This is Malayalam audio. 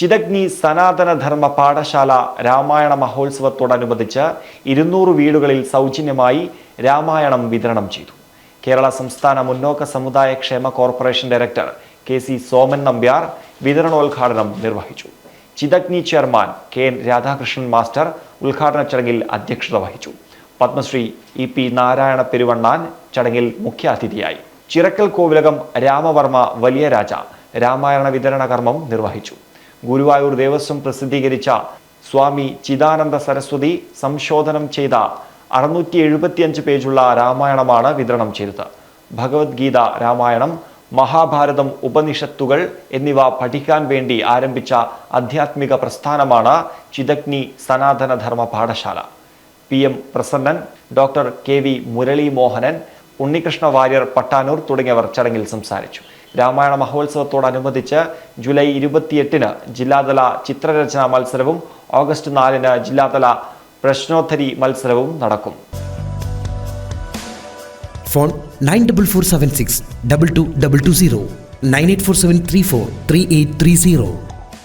ചിതഗ്നി സനാതനധർമ്മ പാഠശാല രാമായണ മഹോത്സവത്തോടനുബന്ധിച്ച് ഇരുന്നൂറ് വീടുകളിൽ സൗജന്യമായി രാമായണം വിതരണം ചെയ്തു. കേരള സംസ്ഥാന മുന്നോക്ക സമുദായ ക്ഷേമ corporation director K C Soman Nambiar വിതരണോദ്ഘാടനം നിർവഹിച്ചു. ചിതഗ്നി chairman K N Radhakrishnan master ഉദ്ഘാടന ചടങ്ങിൽ അധ്യക്ഷത വഹിച്ചു. പത്മശ്രീ ഇ പി നാരായണ പെരുവണ്ണാൻ ചടങ്ങിൽ മുഖ്യാതിഥിയായി. ചിറക്കൽ കോവിലകം രാമവർമ്മ വലിയ രാജ രാമായണ വിതരണ കർമ്മം നിർവഹിച്ചു. ഗുരുവായൂർ ദേവസ്വം പ്രസിദ്ധീകരിച്ച സ്വാമി ചിദാനന്ദ സരസ്വതി സംശോധനം ചെയ്ത അറുന്നൂറ്റി എഴുപത്തിയഞ്ച് പേജുള്ള രാമായണമാണ് വിതരണം ചെയ്തത്. ഭഗവത്ഗീത രാമായണം മഹാഭാരതം ഉപനിഷത്തുകൾ എന്നിവ പഠിക്കാൻ വേണ്ടി ആരംഭിച്ച ആധ്യാത്മിക പ്രസ്ഥാനമാണ് Chithagni Sanathanadharma Pathashala. P M Prasannan doctor K V Murali Mohanan Unnikrishna Warrier Pattanur തുടങ്ങിയവർ ചടങ്ങിൽ സംസാരിച്ചു. രാമായണ മഹോത്സവത്തോടനുബന്ധിച്ച് ജൂലൈ ഇരുപത്തിയെട്ടിന് ജില്ലാതല ചിത്രരചനാ മത്സരവും ഓഗസ്റ്റ് നാലിന് ജില്ലാതല പ്രശ്നോത്തരി മത്സരവും നടക്കും. Phone nine double four seven six double two double two zero nine eight four seven three four three eight three zero.